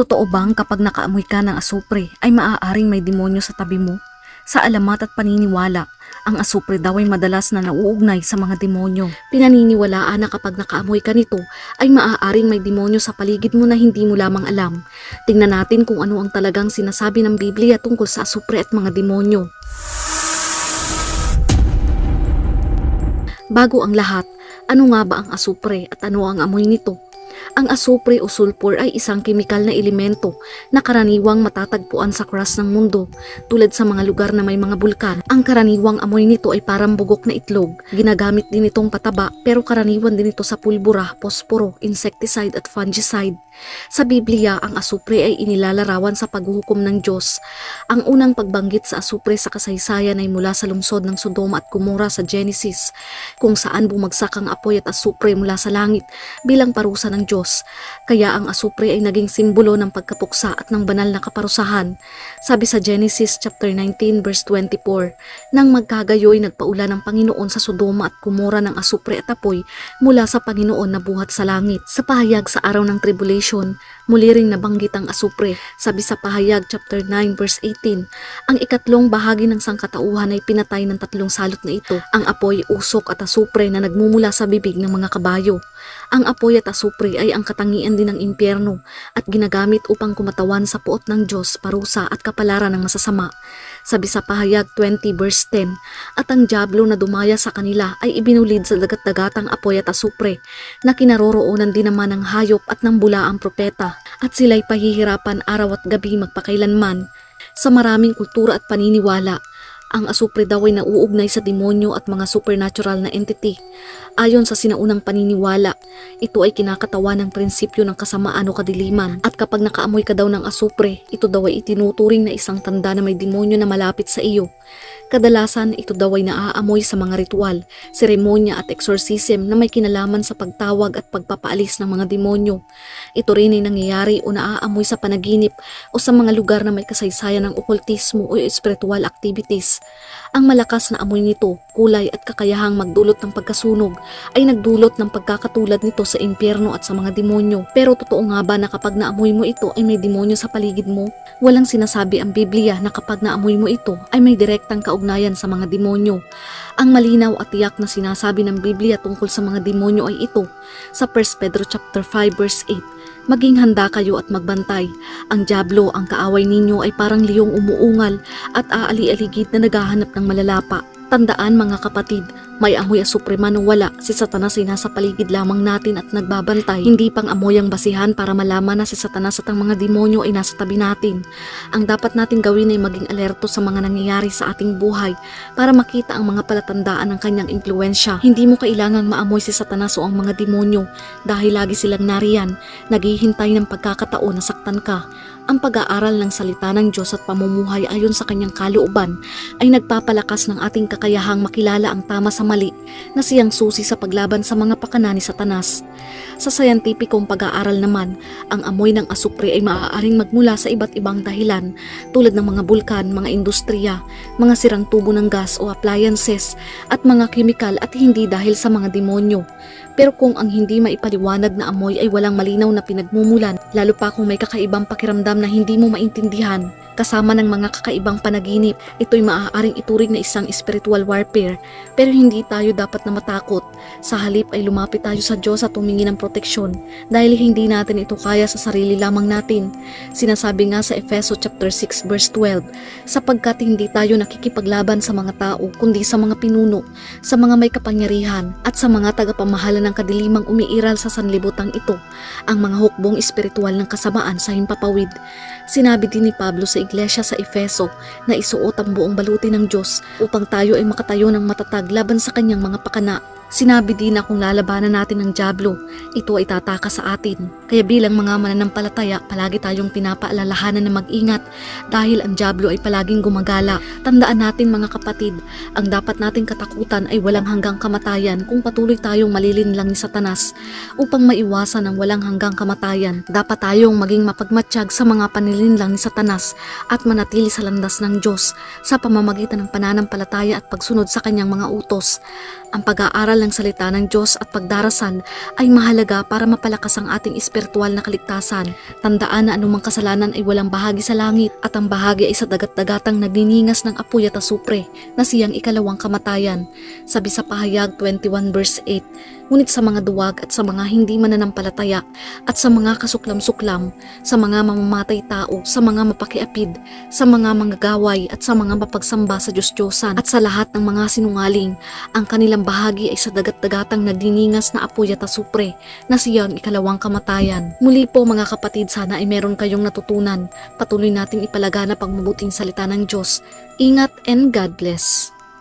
Totoo bang kapag nakaamoy ka ng asupre ay maaaring may demonyo sa tabi mo? Sa alamat at paniniwala, ang asupre daw ay madalas na nauugnay sa mga demonyo. Pinaniniwalaan na kapag nakaamoy ka nito ay maaaring may demonyo sa paligid mo na hindi mo lamang alam. Tingnan natin kung ano ang talagang sinasabi ng Biblia tungkol sa asupre at mga demonyo. Bago ang lahat, ano nga ba ang asupre at ano ang amoy nito? Ang asupre o sulfur ay isang kemikal na elemento na karaniwang matatagpuan sa crust ng mundo tulad sa mga lugar na may mga bulkan. Ang karaniwang amoy nito ay parang bugok na itlog. Ginagamit din itong pataba pero karaniwan din ito sa pulbura, posporo, insecticide at fungicide. Sa Biblia, ang asupre ay inilalarawan sa paghuhukom ng Diyos. Ang unang pagbanggit sa asupre sa kasaysayan ay mula sa lungsod ng Sodoma at Gomora sa Genesis, kung saan bumagsak ang apoy at asupre mula sa langit bilang parusa ng Diyos. Kaya ang asupre ay naging simbolo ng pagkapuksa at ng banal na kaparusahan. Sabi sa Genesis chapter 19 verse 24, Nang magkagayoy nagpaula ng Panginoon sa Sodoma at Gomora ng asupre at apoy mula sa Panginoon na buhat sa langit. Sa pahayag sa araw ng tribulation, muli ring nabanggit ang asupre. Sabi sa pahayag chapter 9 verse 18, ang ikatlong bahagi ng sangkatauhan ay pinatay ng tatlong salot na ito. Ang apoy, usok at asupre na nagmumula sa bibig ng mga kabayo. Ang apoy at asupre ay ang katangian din ng impyerno at ginagamit upang kumatawan sa puot ng Diyos, parusa at kapalaran ng masasama. Sabi sa pahayag 20 verse 10, at ang Diablo na dumaya sa kanila ay ibinulid sa dagat-dagatang apoy at asupre na kinaroroonan din naman ng hayop at ng bulaang propeta at sila'y pahihirapan araw at gabi magpakailanman. Sa maraming kultura at paniniwala, ang asupre daw ay nauugnay sa demonyo at mga supernatural na entity. Ayon sa sinaunang paniniwala, ito ay kinakatawan ng prinsipyo ng kasamaan o kadiliman. At kapag nakaamoy ka daw ng asupre, ito daw ay itinuturing na isang tanda na may demonyo na malapit sa iyo. Kadalasan ito daw ay naaamoy sa mga ritual, seremonya at exorcism na may kinalaman sa pagtawag at pagpapaalis ng mga demonyo. Ito rin ay nangyayari o naaamoy sa panaginip o sa mga lugar na may kasaysayan ng okultismo o spiritual activities. Ang malakas na amoy nito, kulay at kakayahang magdulot ng pagkasunog ay nagdulot ng pagkakatulad nito sa impyerno at sa mga demonyo. Pero totoo nga ba na kapag naamoy mo ito ay may demonyo sa paligid mo? Walang sinasabi ang Biblia na kapag naamoy mo ito ay may direktang kaugnayan sa mga demonyo. Ang malinaw at tiyak na sinasabi ng Biblia tungkol sa mga demonyo ay ito sa 1 Pedro chapter 5 verse 8. Maging handa kayo at magbantay. Ang Diablo, ang kaaway ninyo ay parang liyong umuungal at aali-aligid na naghahanap ng malalapa. Tandaan mga kapatid, may amoy asupre man o wala, si Satanas ay nasa paligid lamang natin at nagbabantay. Hindi pang amoy ang basihan para malaman na si Satanas at ang mga demonyo ay nasa tabi natin. Ang dapat natin gawin ay maging alerto sa mga nangyayari sa ating buhay para makita ang mga palatandaan ng kanyang impluensya. Hindi mo kailangang maamoy si Satanas o ang mga demonyo dahil lagi silang nariyan, naghihintay ng pagkakataon na saktan ka. Ang pag-aaral ng salita ng Diyos at pamumuhay ayon sa kanyang kalooban ay nagpapalakas ng ating kakayahang makilala ang tama sa mali na siyang susi sa paglaban sa mga pakana ni Satanas. Sa sayantipikong pag-aaral naman, ang amoy ng asupre ay maaaring magmula sa iba't ibang dahilan tulad ng mga bulkan, mga industriya, mga sirang tubo ng gas o appliances at mga kemikal at hindi dahil sa mga demonyo. Pero kung ang hindi maipaliwanag na amoy ay walang malinaw na pinagmumulan, lalo pa kung may kakaibang pakiramdam na hindi mo maintindihan, kasama ng mga kakaibang panaginip, ito'y maaaring ituring na isang spiritual warfare. Pero hindi tayo dapat na matakot. Sa halip ay lumapit tayo sa Diyos at humingi ng dahil hindi natin ito kaya sa sarili lamang natin. Sinasabi nga sa Efeso chapter 6 verse 12, sapagkat hindi tayo nakikipaglaban sa mga tao kundi sa mga pinuno, sa mga may kapangyarihan at sa mga tagapamahala ng kadilimang umiiral sa sanlibutan ito, ang mga hukbong espiritual ng kasamaan sa himpapawid. Sinabi din ni Pablo sa iglesia sa Efeso na isuot ang buong baluti ng Diyos upang tayo ay makatayo ng matatag laban sa kanyang mga pakana. Sinabi din na kung lalabanan natin ng Diablo, ito ay tataka sa atin. Kaya bilang mga mananampalataya, palagi tayong pinapaalalahanan na mag-ingat dahil ang Diablo ay palaging gumagala. Tandaan natin mga kapatid, ang dapat nating katakutan ay walang hanggang kamatayan kung patuloy tayong malilinlang ni Satanas. Upang maiwasan ang walang hanggang kamatayan, dapat tayong maging mapagmatsyag sa mga panilinlang ni Satanas at manatili sa landas ng Diyos sa pamamagitan ng pananampalataya at pagsunod sa kanyang mga utos. Ang pag-aaral Pag-aaral ng salita ng Diyos at pagdarasal ay mahalaga para mapalakas ang ating espiritual na kaligtasan. Tandaan na anumang kasalanan ay walang bahagi sa langit at ang bahagi ay sa dagat-dagatang nagniningas ng apoy at asupre na siyang ikalawang kamatayan. Sabi sa pahayag 21 verse 8, Ngunit sa mga duwag at sa mga hindi mananampalataya at sa mga kasuklam-suklam, sa mga mamamatay tao, sa mga mapakiapid, sa mga manggagaway at sa mga mapagsamba sa Diyos-Diyosan at sa lahat ng mga sinungaling, ang kanilang bahagi ay sa dagat-dagatang nagdiningas na apoy at asupre na siyang ikalawang kamatayan. Muli po mga kapatid, sana ay meron kayong natutunan. Patuloy nating ipalaganap ang mabuting salita ng Diyos. Ingat and God bless.